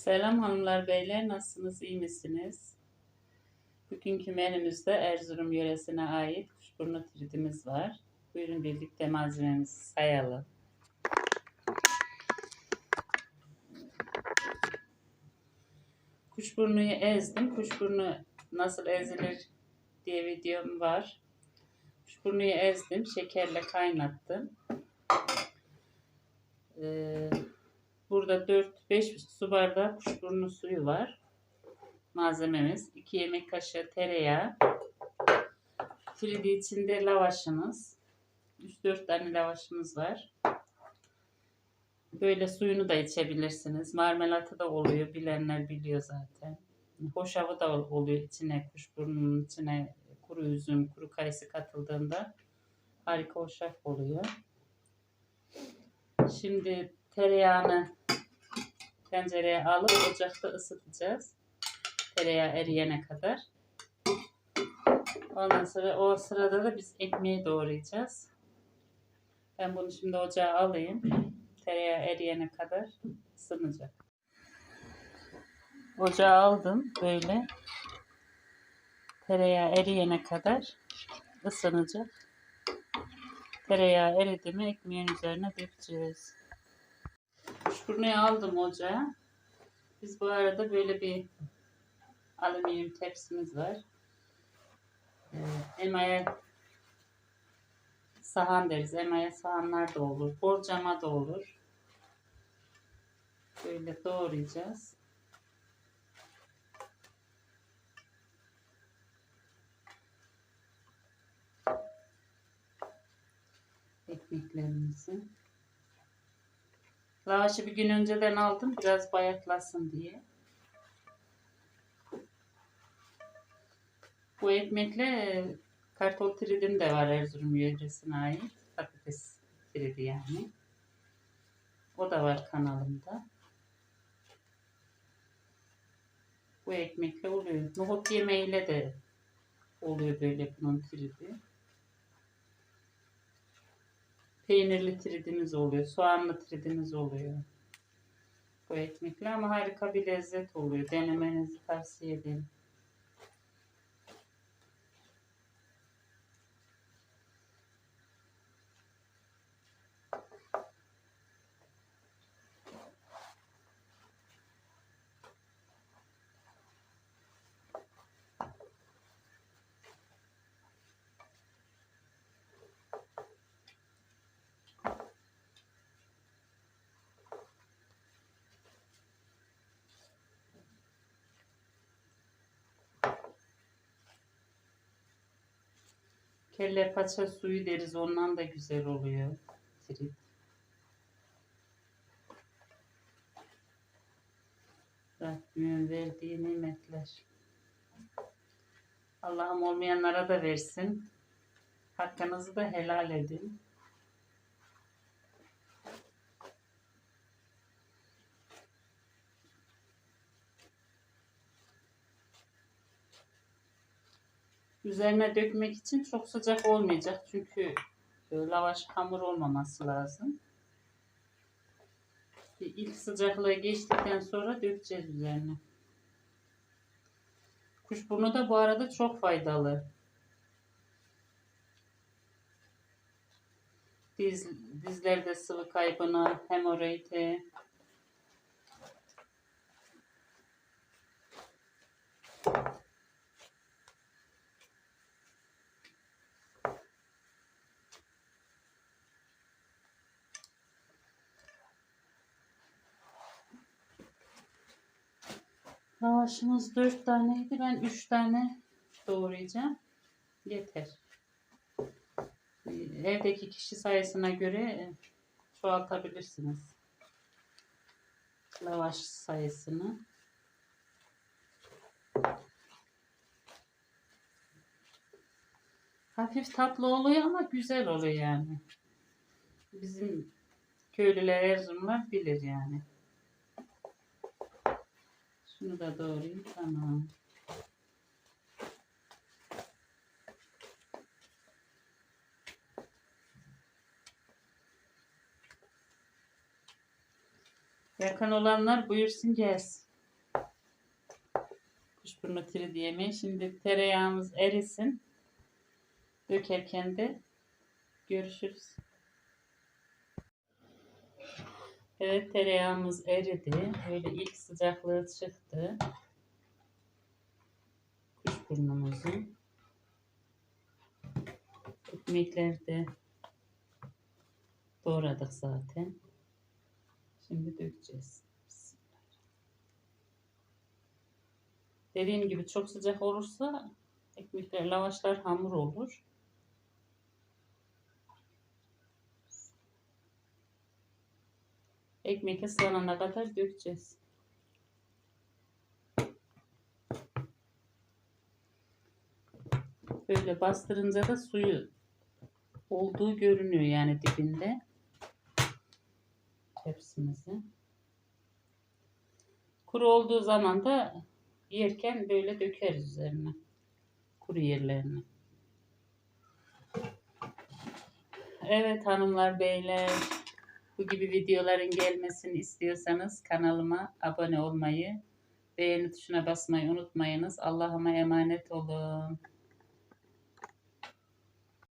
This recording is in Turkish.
Selam hanımlar beyler nasılsınız iyi misiniz? Bugünkü menümüzde Erzurum yöresine ait kuşburnu tritimiz var. Buyurun birlikte malzememizi sayalım. Kuşburnuyu ezdim. Kuşburnu nasıl ezilir diye videom var. Kuşburnuyu ezdim. Şekerle kaynattım. Ee, Burada 4-5 su bardağı kuşburnu suyu var. Malzememiz 2 yemek kaşığı tereyağı. Fridi içinde lavaşımız. 3-4 tane lavaşımız var. Böyle suyunu da içebilirsiniz. Marmelatı da oluyor. Bilenler biliyor zaten. Hoşafı da oluyor içine. Kuşburnunun içine kuru üzüm, kuru kayısı katıldığında harika hoşaf oluyor. Şimdi tereyağını tencereye alıp ocakta ısıtacağız. Tereyağı eriyene kadar. Ondan sonra o sırada da biz ekmeği doğrayacağız. Ben bunu şimdi ocağa alayım. Tereyağı eriyene kadar ısınacak. Ocağa aldım böyle. Tereyağı eriyene kadar ısınacak. Tereyağı eridi mi ekmeğin üzerine dökeceğiz. Kuşburnuyu aldım ocağa. Biz bu arada böyle bir alüminyum tepsimiz var. Ee, emaya sahan deriz. Emaya sahanlar da olur. Borcama da olur. Böyle doğrayacağız. Ekmeklerimizi. Lavaşı bir gün önceden aldım biraz bayatlasın diye. Bu ekmekle kartol tridim de var Erzurum yöresine ait. Patates tridi yani. O da var kanalımda. Bu ekmekle oluyor. Nohut yemeğiyle de oluyor böyle bunun tridi. Peynirli tridimiz oluyor. Soğanlı tridimiz oluyor. Bu ekmekle ama harika bir lezzet oluyor. Denemenizi tavsiye ederim. Kelle paça suyu deriz. Ondan da güzel oluyor. Trit. Rabbimin verdiği nimetler. Allah'ım olmayanlara da versin. Hakkınızı da helal edin. Üzerine dökmek için çok sıcak olmayacak. Çünkü e, lavaş hamur olmaması lazım. Bir ilk sıcaklığı geçtikten sonra dökeceğiz üzerine. Kuşburnu da bu arada çok faydalı. Diz, dizlerde sıvı kaybına, hemoroide, Lavaşımız 4 taneydi. Ben 3 tane doğrayacağım. Yeter. Ee, Evdeki kişi sayısına göre e, çoğaltabilirsiniz. Lavaş sayısını. Hafif tatlı oluyor ama güzel oluyor yani. Bizim köylüler Erzurumlar bilir yani. Şunu da doğrayayım. Tamam. Yakın olanlar buyursun gelsin. Kuşburnu tiri yemeği. Şimdi tereyağımız erisin. Dökerken de görüşürüz. Evet tereyağımız eridi. Böyle ilk sıcaklığı çıktı. Kuşburnumuzun. Ekmekleri de doğradık zaten. Şimdi dökeceğiz. Dediğim gibi çok sıcak olursa ekmekler, lavaşlar hamur olur. Ekmek ıslanana kadar dökeceğiz. Böyle bastırınca da suyu olduğu görünüyor yani dibinde. Tepsimizi. Kuru olduğu zaman da yerken böyle dökeriz üzerine. Kuru yerlerine. Evet hanımlar beyler. Bu gibi videoların gelmesini istiyorsanız kanalıma abone olmayı, beğeni tuşuna basmayı unutmayınız. Allah'ıma emanet olun.